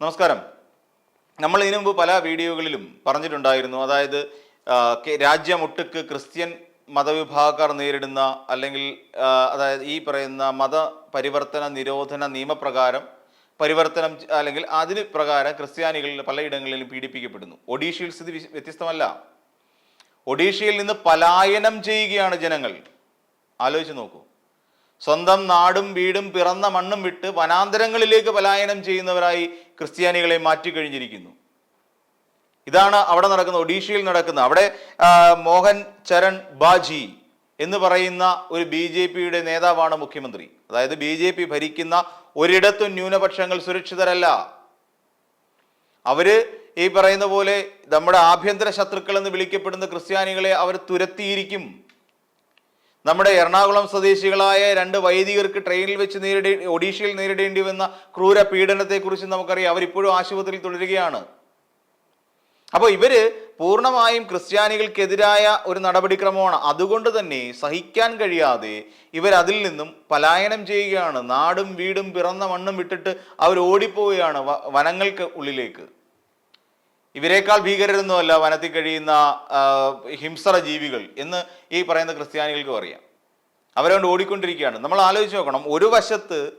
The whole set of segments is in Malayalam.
നമസ്കാരം. നമ്മൾ ഇതിനു മുമ്പ് പല വീഡിയോകളിലും പറഞ്ഞിട്ടുണ്ടായിരുന്നു. അതായത് രാജ്യമൊട്ടുക്ക് ക്രിസ്ത്യൻ മതവിഭാഗക്കാർ നേരിടുന്ന അല്ലെങ്കിൽ അതായത് ഈ പറയുന്ന മത പരിവർത്തന നിരോധന നിയമപ്രകാരം പരിവർത്തനം അല്ലെങ്കിൽ അതിന് പ്രകാരം ക്രിസ്ത്യാനികൾ പലയിടങ്ങളിലും പീഡിപ്പിക്കപ്പെടുന്നു. ഒഡീഷയിൽ സ്ഥിതി വ്യത്യസ്തമല്ല. ഒഡീഷയിൽ നിന്ന് പലായനം ചെയ്യുകയാണ് ജനങ്ങൾ. ആലോചിച്ച് നോക്കൂ. സ്വന്തം നാടും വീടും പിറന്ന മണ്ണും വിട്ട് വനാന്തരങ്ങളിലേക്ക് പലായനം ചെയ്യുന്നവരായി ക്രിസ്ത്യാനികളെ മാറ്റിക്കഴിഞ്ഞിരിക്കുന്നു ഇതാണ് അവിടെ നടക്കുന്ന ഒഡീഷയിൽ നടക്കുന്ന അവിടെ മോഹൻ ചരൺ ബാജി എന്ന് പറയുന്ന ഒരു ബി ജെ പിയുടെ നേതാവാണ് മുഖ്യമന്ത്രി. അതായത് ബി ജെ പി ഭരിക്കുന്ന ഒരിടത്തും ന്യൂനപക്ഷങ്ങൾ സുരക്ഷിതരല്ല. അവർ ഈ പറയുന്ന പോലെ നമ്മുടെ ആഭ്യന്തര ശത്രുക്കൾ എന്ന് വിളിക്കപ്പെടുന്ന ക്രിസ്ത്യാനികളെ അവർ തുരത്തിയിരിക്കും. നമ്മുടെ എറണാകുളം സ്വദേശികളായ രണ്ട് വൈദികർക്ക് ട്രെയിനിൽ വെച്ച് നേരിടേ ഒഡീഷയിൽ നേരിടേണ്ടി വന്ന ക്രൂര പീഡനത്തെക്കുറിച്ച് നമുക്കറിയാം. അവരിപ്പോഴും ആശുപത്രിയിൽ തുടരുകയാണ്. അപ്പോൾ ഇവർ പൂർണമായും ക്രിസ്ത്യാനികൾക്കെതിരായ ഒരു നടപടിക്രമമാണ്. അതുകൊണ്ട് തന്നെ സഹിക്കാൻ കഴിയാതെ ഇവർ അതിൽ നിന്നും പലായനം ചെയ്യുകയാണ്. നാടും വീടും പിറന്ന മണ്ണും വിട്ടിട്ട് അവർ ഓടിപ്പോവുകയാണ് വനങ്ങൾക്ക് ഉള്ളിലേക്ക്. ഇവരെക്കാൾ ഭീകരരൊന്നുമല്ല വനത്തിൽ കഴിയുന്ന ഹിംസറ ജീവികൾ എന്ന് ഈ പറയുന്ന ക്രിസ്ത്യാനികൾക്കും അറിയാം അവരതുകൊണ്ട് ഓടിക്കൊണ്ടിരിക്കുകയാണ്. നമ്മൾ ആലോചിച്ച് നോക്കണം. ഒരു വശത്ത്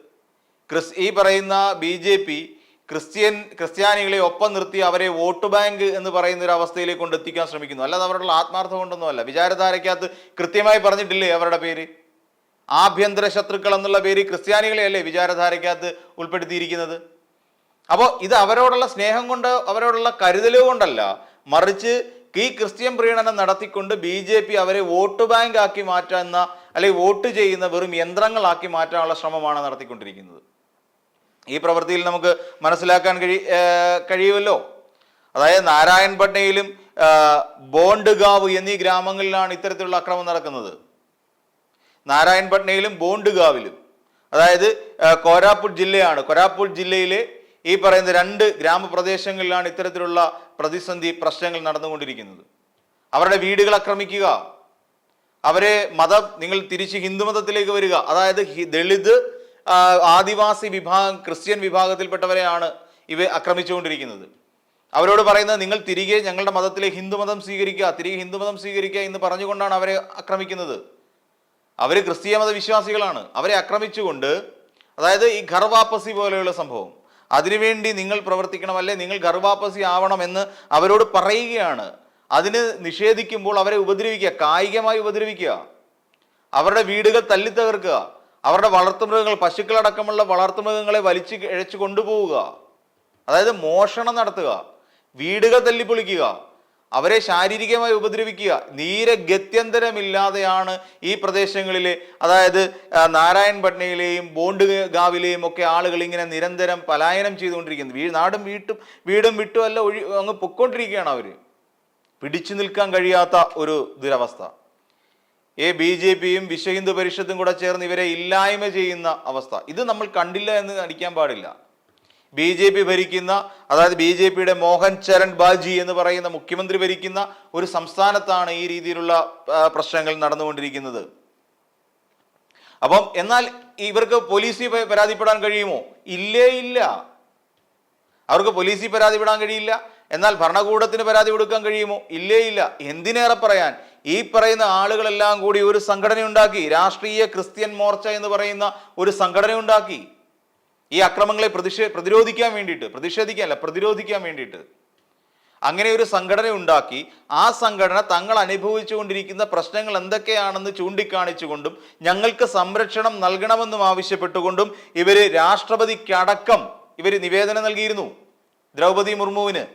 ക്രിസ് ഈ പറയുന്ന ബി ജെ പി ക്രിസ്ത്യൻ ക്രിസ്ത്യാനികളെ ഒപ്പം നിർത്തി അവരെ വോട്ട് ബാങ്ക് എന്ന് പറയുന്ന ഒരു അവസ്ഥയിലേക്ക് കൊണ്ട് എത്തിക്കാൻ ശ്രമിക്കുന്നു. അല്ലാതെ അവരുടെ ആത്മാർത്ഥം കൊണ്ടൊന്നുമല്ല. വിചാരധാരയ്ക്കകത്ത് കൃത്യമായി പറഞ്ഞിട്ടില്ലേ അവരുടെ പേര്? ആഭ്യന്തര ശത്രുക്കൾ എന്നുള്ള പേര് ക്രിസ്ത്യാനികളെയല്ലേ വിചാരധാരയ്ക്കകത്ത് ഉൾപ്പെടുത്തിയിരിക്കുന്നത്? അപ്പോൾ ഇത് അവരോടുള്ള സ്നേഹം കൊണ്ട് അവരോടുള്ള കരുതൽ കൊണ്ടല്ല. മറിച്ച് ഈ ക്രിസ്ത്യൻ പ്രീണനം നടത്തിക്കൊണ്ട് ബി ജെ പി അവരെ വോട്ട് ബാങ്ക് ആക്കി മാറ്റുന്ന അല്ലെങ്കിൽ വോട്ട് ചെയ്യുന്ന വെറും യന്ത്രങ്ങളാക്കി മാറ്റാനുള്ള ശ്രമമാണ് നടത്തിക്കൊണ്ടിരിക്കുന്നത്. ഈ പ്രവൃത്തിയിൽ നമുക്ക് മനസ്സിലാക്കാൻ കഴി കഴിയുമല്ലോ? അതായത് നാരായൺപട്നയിലും ബോണ്ട്ഗാവ് എന്നീ ഗ്രാമങ്ങളിലാണ് ഇത്തരത്തിലുള്ള അക്രമം നടക്കുന്നത്. നാരായൺപട്നയിലും ബോണ്ട്ഗാവിലും അതായത് ആ, കോരാപ്പൂട്ട് ജില്ലയാണ്. കോരാപ്പൂട്ട് ജില്ലയിലെ ഈ പറയുന്ന രണ്ട് ഗ്രാമപ്രദേശങ്ങളിലാണ് ഇത്തരത്തിലുള്ള പ്രതിസന്ധി പ്രശ്നങ്ങൾ നടന്നുകൊണ്ടിരിക്കുന്നത്. അവരുടെ വീടുകൾ ആക്രമിക്കുക. അവരെ മതം നിങ്ങൾ തിരിച്ച് ഹിന്ദുമതത്തിലേക്ക് വരിക. അതായത് ദളിത് ആദിവാസി വിഭാഗം ക്രിസ്ത്യൻ വിഭാഗത്തിൽപ്പെട്ടവരെയാണ് ഇവ ആക്രമിച്ചുകൊണ്ടിരിക്കുന്നത്. അവരോട് പറയുന്നത് നിങ്ങൾ തിരികെ ഞങ്ങളുടെ മതത്തിലെ ഹിന്ദുമതം സ്വീകരിക്കുക തിരികെ ഹിന്ദുമതം സ്വീകരിക്കുക എന്ന് പറഞ്ഞുകൊണ്ടാണ് അവരെ ആക്രമിക്കുന്നത്. അവർ ക്രിസ്തീയ മതവിശ്വാസികളാണ്. അവരെ ആക്രമിച്ചുകൊണ്ട് അതായത് ഈ ഘർവാപ്പസി പോലെയുള്ള സംഭവം. അതിനുവേണ്ടി നിങ്ങൾ പ്രവർത്തിക്കണം അല്ലെ നിങ്ങൾ ഘർവാപ്പസി ആവണമെന്ന് അവരോട് പറയുകയാണ്. അതിന് നിഷേധിക്കുമ്പോൾ അവരെ ഉപദ്രവിക്കുക കായികമായി ഉപദ്രവിക്കുക. അവരുടെ വീടുകൾ തല്ലി തകർക്കുക. അവരുടെ വളർത്തുമൃഗങ്ങൾ പശുക്കളടക്കമുള്ള വളർത്തുമൃഗങ്ങളെ വലിച്ചു ഇഴച്ചു കൊണ്ടുപോവുക. അതായത് മോഷണം നടത്തുക. വീടുകൾ തല്ലിപ്പൊളിക്കുക. അവരെ ശാരീരികമായി ഉപദ്രവിക്കുക. നീര ഗത്യന്തരമില്ലാതെയാണ് ഈ പ്രദേശങ്ങളിലെ അതായത് നാരായൺ പട്നയിലെയും ബോണ്ട് ഗാവിലെയും ഒക്കെ ആളുകൾ ഇങ്ങനെ നിരന്തരം പലായനം ചെയ്തുകൊണ്ടിരിക്കുന്നത്. വീ നാടും വീട്ടും വീടും വിട്ടും അല്ല ഒഴി അങ്ങ് പൊയ്ക്കൊണ്ടിരിക്കുകയാണ് അവർ പിടിച്ചു നിൽക്കാൻ കഴിയാത്ത ഒരു ദുരവസ്ഥ. ഏ ബി ജെ പിയും വിശ്വഹിന്ദു പരിഷത്തും കൂടെ ചേർന്ന് ഇവരെ ഇല്ലായ്മ ചെയ്യുന്ന അവസ്ഥ. ഇത് നമ്മൾ കണ്ടില്ല എന്ന് നടിക്കാൻ പാടില്ല. ബി ജെ പി ഭരിക്കുന്ന അതായത് ബി ജെ പിയുടെ മോഹൻ ചരൺ ബാജി എന്ന് പറയുന്ന മുഖ്യമന്ത്രി ഭരിക്കുന്ന ഒരു സംസ്ഥാനത്താണ് ഈ രീതിയിലുള്ള പ്രശ്നങ്ങൾ നടന്നുകൊണ്ടിരിക്കുന്നത്. അപ്പം എന്നാൽ ഇവർക്ക് പോലീസിൽ പരാതിപ്പെടാൻ കഴിയുമോ? ഇല്ലേ ഇല്ല. അവർക്ക് പോലീസിൽ പരാതിപ്പെടാൻ കഴിയില്ല. എന്നാൽ ഭരണകൂടത്തിന് പരാതി കൊടുക്കാൻ കഴിയുമോ? ഇല്ലേ ഇല്ല. എന്തിനേറെ പറയാൻ? ഈ പറയുന്ന ആളുകളെല്ലാം കൂടി ഒരു സംഘടന ഉണ്ടാക്കി രാഷ്ട്രീയ ക്രിസ്ത്യൻ മോർച്ച എന്ന് പറയുന്ന ഒരു സംഘടന ഉണ്ടാക്കി ഈ അക്രമങ്ങളെ പ്രതിഷേ പ്രതിരോധിക്കാൻ വേണ്ടിയിട്ട് പ്രതിഷേധിക്കാനല്ല പ്രതിരോധിക്കാൻ വേണ്ടിയിട്ട്. അങ്ങനെ ഒരു സംഘടന ഉണ്ടാക്കി ആ സംഘടന തങ്ങൾ അനുഭവിച്ചുകൊണ്ടിരിക്കുന്ന പ്രശ്നങ്ങൾ എന്തൊക്കെയാണെന്ന് ചൂണ്ടിക്കാണിച്ചുകൊണ്ടും ഞങ്ങൾക്ക് സംരക്ഷണം നൽകണമെന്നും ആവശ്യപ്പെട്ടുകൊണ്ടും ഇവർ രാഷ്ട്രപതിക്കടക്കം ഇവർ നിവേദനം നൽകിയിരുന്നു ദ്രൗപദി മുർമുവിന്.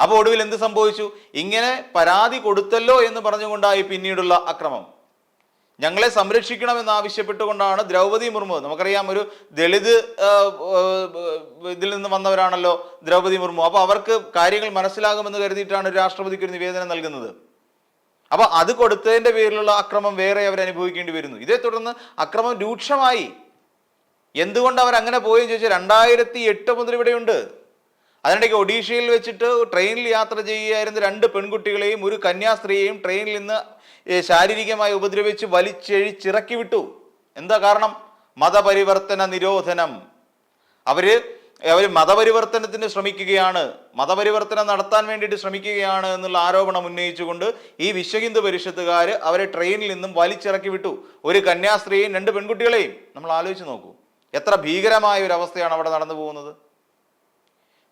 അപ്പോൾ ഒടുവിൽ എന്ത് സംഭവിച്ചു? ഇങ്ങനെ പരാതി കൊടുത്തല്ലോ എന്ന് പറഞ്ഞുകൊണ്ടായി പിന്നീടുള്ള അക്രമം. ഞങ്ങളെ സംരക്ഷിക്കണമെന്ന് ആവശ്യപ്പെട്ടുകൊണ്ടാണ് ദ്രൗപതി മുർമു നമുക്കറിയാം ഒരു ദളിത് ഇതിൽ നിന്ന് വന്നവരാണല്ലോ ദ്രൗപതി മുർമു. അപ്പോൾ അവർക്ക് കാര്യങ്ങൾ മനസ്സിലാകുമെന്ന് കരുതിയിട്ടാണ് രാഷ്ട്രപതിക്ക് ഒരു നിവേദനം നൽകുന്നത്. അപ്പൊ അത് കൊടുത്തതിന്റെ പേരിലുള്ള അക്രമം വേറെ അവർ അനുഭവിക്കേണ്ടി വരുന്നു. ഇതേ തുടർന്ന് അക്രമം രൂക്ഷമായി. എന്തുകൊണ്ട് അവർ അങ്ങനെ പോയെന്ന് ചോദിച്ചാൽ രണ്ടായിരത്തി എട്ട് മുതൽ ഇവിടെയുണ്ട്. അതിനിടയ്ക്ക് ഒഡീഷയിൽ വെച്ചിട്ട് ട്രെയിനിൽ യാത്ര ചെയ്യുകയായിരുന്ന രണ്ട് പെൺകുട്ടികളെയും ഒരു കന്യാസ്ത്രീയെയും ട്രെയിനിൽ നിന്ന് ശാരീരികമായി ഉപദ്രവിച്ച് വലിച്ചെഴിച്ചിറക്കി വിട്ടു. എന്താ കാരണം? മതപരിവർത്തന നിരോധനം. അവർ അവർ മതപരിവർത്തനത്തിന് ശ്രമിക്കുകയാണ്. മതപരിവർത്തനം നടത്താൻ വേണ്ടിയിട്ട് ശ്രമിക്കുകയാണ് എന്നുള്ള ആരോപണം ഉന്നയിച്ചുകൊണ്ട് ഈ വിശ്വഹിന്ദു പരിഷത്തുകാർ അവരെ ട്രെയിനിൽ നിന്നും വലിച്ചിറക്കി വിട്ടു. ഒരു കന്യാസ്ത്രീയെയും രണ്ട് പെൺകുട്ടികളെയും. നമ്മൾ ആലോചിച്ച് നോക്കൂ. എത്ര ഭീകരമായ ഒരു അവസ്ഥയാണ് അവിടെ നടന്നു പോകുന്നത്.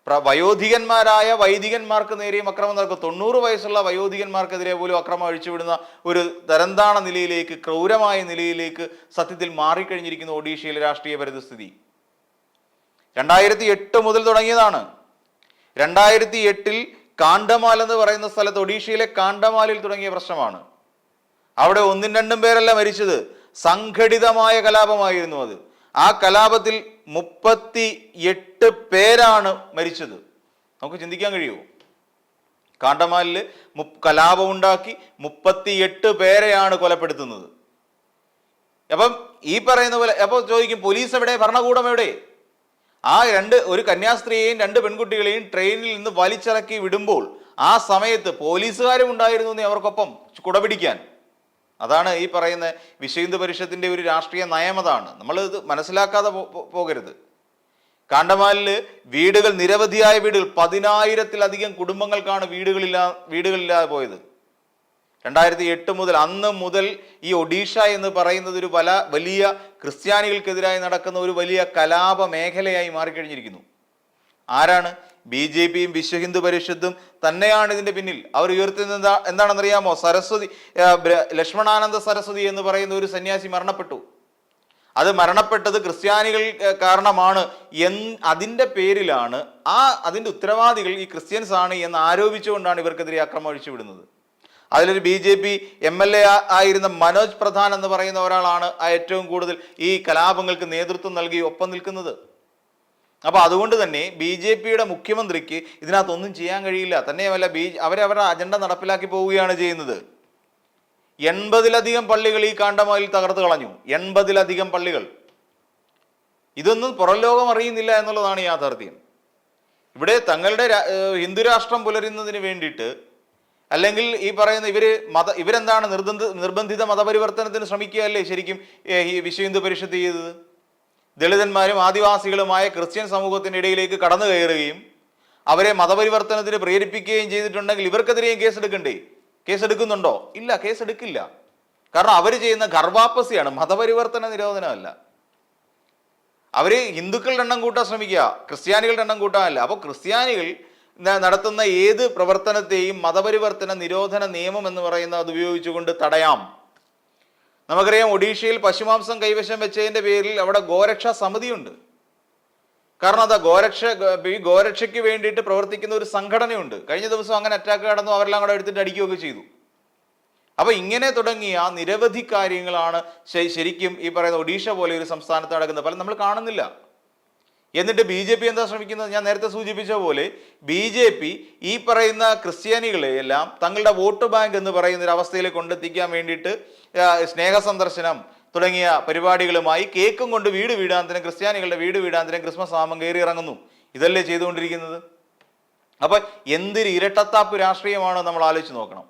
വയോധികന്മാരായ വൈദികന്മാർക്ക് നേരെയും അക്രമം നടക്കും. തൊണ്ണൂറ് വയസ്സുള്ള വയോധികന്മാർക്കെതിരെ പോലും അക്രമം അഴിച്ചുവിടുന്ന ഒരു തരംതാണ നിലയിലേക്ക് ക്രൂരമായ നിലയിലേക്ക് സത്യത്തിൽ മാറിക്കഴിഞ്ഞിരിക്കുന്ന ഒഡീഷയിലെ രാഷ്ട്രീയ പരിതസ്ഥിതി. രണ്ടായിരത്തി എട്ട് മുതൽ തുടങ്ങിയതാണ്. രണ്ടായിരത്തി എട്ടിൽ കാണ്ടമാൽ എന്ന് പറയുന്ന സ്ഥലത്ത് ഒഡീഷയിലെ കാണ്ടമാലിൽ തുടങ്ങിയ പ്രശ്നമാണ്. അവിടെ ഒന്നും രണ്ടും പേരല്ല മരിച്ചത്. സംഘടിതമായ കലാപമായിരുന്നു അത്. ആ കലാപത്തിൽ മുപ്പത്തി എട്ട് പേരാണ് മരിച്ചത്. നമുക്ക് ചിന്തിക്കാൻ കഴിയുമോ? കാണ്ടമാലിൽ മു- കലാപമുണ്ടാക്കി മുപ്പത്തിയെട്ട് പേരെയാണ് കൊലപ്പെടുത്തുന്നത്. അപ്പം ഈ പറയുന്ന പോലെ അപ്പോൾ ചോദിക്കും പോലീസ് എവിടെ? ഭരണകൂടം എവിടെ? ആ രണ്ട് ഒരു കന്യാസ്ത്രീയെയും രണ്ട് പെൺകുട്ടികളെയും ട്രെയിനിൽ നിന്ന് വലിച്ചിറക്കി വിടുമ്പോൾ ആ സമയത്ത് പോലീസുകാരും ഉണ്ടായിരുന്നു അവർക്കൊപ്പം കുടപിടിക്കാൻ. അതാണ് ഈ പറയുന്ന വിശ്വഹിന്ദു പരിഷത്തിന്റെ ഒരു രാഷ്ട്രീയ നയം അതാണ്. നമ്മൾ ഇത് മനസ്സിലാക്കാതെ പോകരുത്. കാണ്ടമാലിൽ വീടുകൾ നിരവധിയായ വീടുകൾ പതിനായിരത്തിലധികം കുടുംബങ്ങൾക്കാണ് വീടുകളില്ലാ വീടുകളില്ലാതെ പോയത്. രണ്ടായിരത്തി എട്ട് മുതൽ അന്ന് മുതൽ ഈ ഒഡീഷ എന്ന് പറയുന്നത് ഒരു പല വലിയ ക്രിസ്ത്യാനികൾക്കെതിരായി നടക്കുന്ന ഒരു വലിയ കലാപ മേഖലയായി മാറിക്കഴിഞ്ഞിരിക്കുന്നു. ആരാണ്? ബി ജെ പിയും വിശ്വ ഹിന്ദു പരിഷത്തും തന്നെയാണ് ഇതിന്റെ പിന്നിൽ. അവർ ഉയർത്തുന്നത് എന്താ എന്താണെന്നറിയാമോ? സരസ്വതി ലക്ഷ്മണാനന്ദ സരസ്വതി എന്ന് പറയുന്ന ഒരു സന്യാസി മരണപ്പെട്ടു. അത് മരണപ്പെട്ടത് ക്രിസ്ത്യാനികൾ കാരണമാണ്. എൻ അതിന്റെ പേരിലാണ് ആ അതിന്റെ ഉത്തരവാദികൾ ഈ ക്രിസ്ത്യൻസ് ആണ് എന്ന് ആരോപിച്ചുകൊണ്ടാണ് ഇവർക്കെതിരെ അക്രമം അഴിച്ചുവിടുന്നത് അതിലൊരു B J P M L A ആയിരുന്ന മനോജ് പ്രധാൻ എന്ന് പറയുന്ന ഒരാളാണ് ഏറ്റവും കൂടുതൽ ഈ കലാപങ്ങൾക്ക് നേതൃത്വം നൽകി ഒപ്പം നിൽക്കുന്നത്. അപ്പോൾ അതുകൊണ്ട് തന്നെ ബി ജെ പിയുടെ മുഖ്യമന്ത്രിക്ക് ഇതിനകത്തൊന്നും ചെയ്യാൻ കഴിയില്ല. തന്നെയുമല്ല ബി അവരവരുടെ അജണ്ട നടപ്പിലാക്കി പോവുകയാണ് ചെയ്യുന്നത്. എൺപതിലധികം പള്ളികൾ ഈ കാണ്ടമായിൽ തകർത്ത് കളഞ്ഞു. എൺപതിലധികം പള്ളികൾ. ഇതൊന്നും പുറം ലോകം അറിയുന്നില്ല എന്നുള്ളതാണ് യാഥാർത്ഥ്യം. ഇവിടെ തങ്ങളുടെ ഹിന്ദുരാഷ്ട്രം പുലരുന്നതിന് വേണ്ടിയിട്ട് അല്ലെങ്കിൽ ഈ പറയുന്ന ഇവർ മത ഇവരെന്താണ് നിർബന്ധ നിർബന്ധിത മതപരിവർത്തനത്തിന് ശ്രമിക്കുകയല്ലേ ശരിക്കും ഈ വിശ്വ ഹിന്ദു പരിഷത്ത് ചെയ്തത്? ദളിതന്മാരും ആദിവാസികളുമായ ക്രിസ്ത്യൻ സമൂഹത്തിന്റെ ഇടയിലേക്ക് കടന്നു കയറുകയും അവരെ മതപരിവർത്തനത്തിന് പ്രേരിപ്പിക്കുകയും ചെയ്തിട്ടുണ്ടെങ്കിൽ ഇവർക്കെതിരെയും കേസെടുക്കണ്ടേ? കേസെടുക്കുന്നുണ്ടോ? ഇല്ല കേസെടുക്കില്ല. കാരണം അവർ ചെയ്യുന്ന ഗർഭാപ്പസിയാണ് മതപരിവർത്തന നിരോധനമല്ല. അവർ ഹിന്ദുക്കളുടെ എണ്ണം കൂട്ടാൻ ശ്രമിക്കുക ക്രിസ്ത്യാനികളുടെ എണ്ണം കൂട്ടാനല്ല അപ്പോൾ ക്രിസ്ത്യാനികൾ നടത്തുന്ന ഏത് പ്രവർത്തനത്തെയും മതപരിവർത്തന നിരോധന നിയമം എന്ന് പറയുന്ന അത് ഉപയോഗിച്ചുകൊണ്ട് തടയാം. നമുക്കറിയാം ഒഡീഷയിൽ പശുമാംസം കൈവശം വെച്ചതിന്റെ പേരിൽ അവിടെ ഗോരക്ഷാ സമിതിയുണ്ട്. കാരണം അതാ ഗോരക്ഷ ഈ ഗോരക്ഷയ്ക്ക് വേണ്ടിയിട്ട് പ്രവർത്തിക്കുന്ന ഒരു സംഘടനയുണ്ട്. കഴിഞ്ഞ ദിവസം അങ്ങനെ അറ്റാക്ക് നടന്നു അവരെല്ലാം കൂടെ എടുത്തിട്ട് അടിക്കുകയൊക്കെ ചെയ്തു. അപ്പൊ ഇങ്ങനെ തുടങ്ങിയ നിരവധി കാര്യങ്ങളാണ് ശരിക്കും ഈ പറയുന്ന ഒഡീഷ പോലെ ഒരു സംസ്ഥാനത്ത് നടക്കുന്നത് പല നമ്മൾ കാണുന്നില്ല. എന്നിട്ട് ബി ജെ പി എന്താ ശ്രമിക്കുന്നത്? ഞാൻ നേരത്തെ സൂചിപ്പിച്ച പോലെ ബി ജെ പി ഈ പറയുന്ന ക്രിസ്ത്യാനികളെ എല്ലാം തങ്ങളുടെ വോട്ട് ബാങ്ക് എന്ന് പറയുന്ന ഒരു അവസ്ഥയിലേക്ക് കൊണ്ടെത്തിക്കാൻ വേണ്ടിയിട്ട് സ്നേഹ സന്ദർശനം തുടങ്ങിയ പരിപാടികളുമായി കേക്കും കൊണ്ട് വീട് വീടാന്തരം ക്രിസ്ത്യാനികളുടെ വീട് വീടാന്തരം ക്രിസ്മസ് ആമം കയറി ഇറങ്ങുന്നു. ഇതല്ലേ ചെയ്തുകൊണ്ടിരിക്കുന്നത്? അപ്പൊ എന്തൊരു ഇരട്ടത്താപ്പ് രാഷ്ട്രീയമാണ് നമ്മൾ ആലോചിച്ച് നോക്കണം.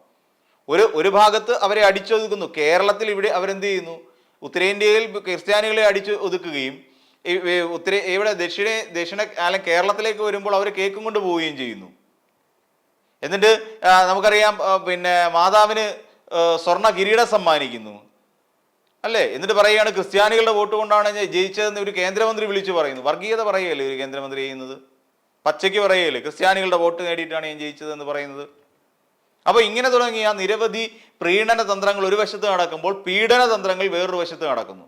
ഒരു ഒരു ഭാഗത്ത് അവരെ അടിച്ചൊതുക്കുന്നു. കേരളത്തിൽ ഇവിടെ അവരെന്ത് ചെയ്യുന്നു? ഉത്തരേന്ത്യയിൽ ക്രിസ്ത്യാനികളെ അടിച്ചു ഒതുക്കുകയും ഉത്തര ഇവിടെ ദക്ഷിണ ദക്ഷിണ അല്ലെങ്കിൽ കേരളത്തിലേക്ക് വരുമ്പോൾ അവർ കേക്കും കൊണ്ട് പോവുകയും ചെയ്യുന്നു. എന്നിട്ട് നമുക്കറിയാം പിന്നെ മാതാവിന് സ്വർണ സ്വർണ കിരീടം സമ്മാനിക്കുന്നു. അല്ലേ? എന്നിട്ട് പറയുകയാണ് ക്രിസ്ത്യാനികളുടെ വോട്ട് കൊണ്ടാണ് ജയിച്ചതെന്ന് ഒരു കേന്ദ്രമന്ത്രി വിളിച്ചു പറയുന്നു. വർഗീയത പറയുകയല്ലേ ഒരു കേന്ദ്രമന്ത്രി ചെയ്യുന്നത്? പച്ചയ്ക്ക് പറയുകയല്ലേ? ക്രിസ്ത്യാനികളുടെ വോട്ട് നേടിയിട്ടാണ് ഞാൻ ജയിച്ചതെന്ന് പറയുന്നത്. അപ്പോൾ ഇങ്ങനെ തുടങ്ങിയ നിരവധി പ്രീണന തന്ത്രങ്ങൾ ഒരു വശത്ത് നടക്കുമ്പോൾ പീഡന തന്ത്രങ്ങൾ വേറൊരു വശത്ത് നടക്കുന്നു.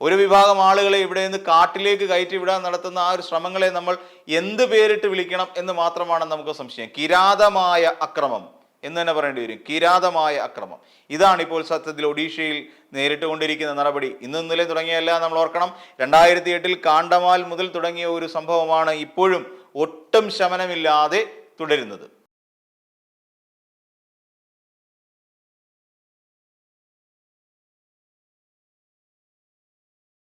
ഒരു വിഭാഗം ആളുകളെ ഇവിടെ നിന്ന് കാട്ടിലേക്ക് കയറ്റി വിടാൻ നടത്തുന്ന ആ ഒരു ശ്രമങ്ങളെ നമ്മൾ എന്ത് പേരിട്ട് വിളിക്കണം എന്ന് മാത്രമാണ് നമുക്ക് സംശയം. കിരാതമായ അക്രമം എന്ന് തന്നെ പറയേണ്ടി വരും. കിരാതമായ അക്രമം. ഇതാണ് ഇപ്പോൾ സത്യത്തിൽ ഒഡീഷയിൽ നേരിട്ടുകൊണ്ടിരിക്കുന്ന നടപടി. ഇന്ന് ഇന്നലെ തുടങ്ങിയല്ല നമ്മൾ ഓർക്കണം. രണ്ടായിരത്തി എട്ടിൽ കാണ്ടമാൽ മുതൽ തുടങ്ങിയ ഒരു സംഭവമാണ് ഇപ്പോഴും ഒട്ടും ശമനമില്ലാതെ തുടരുന്നത്.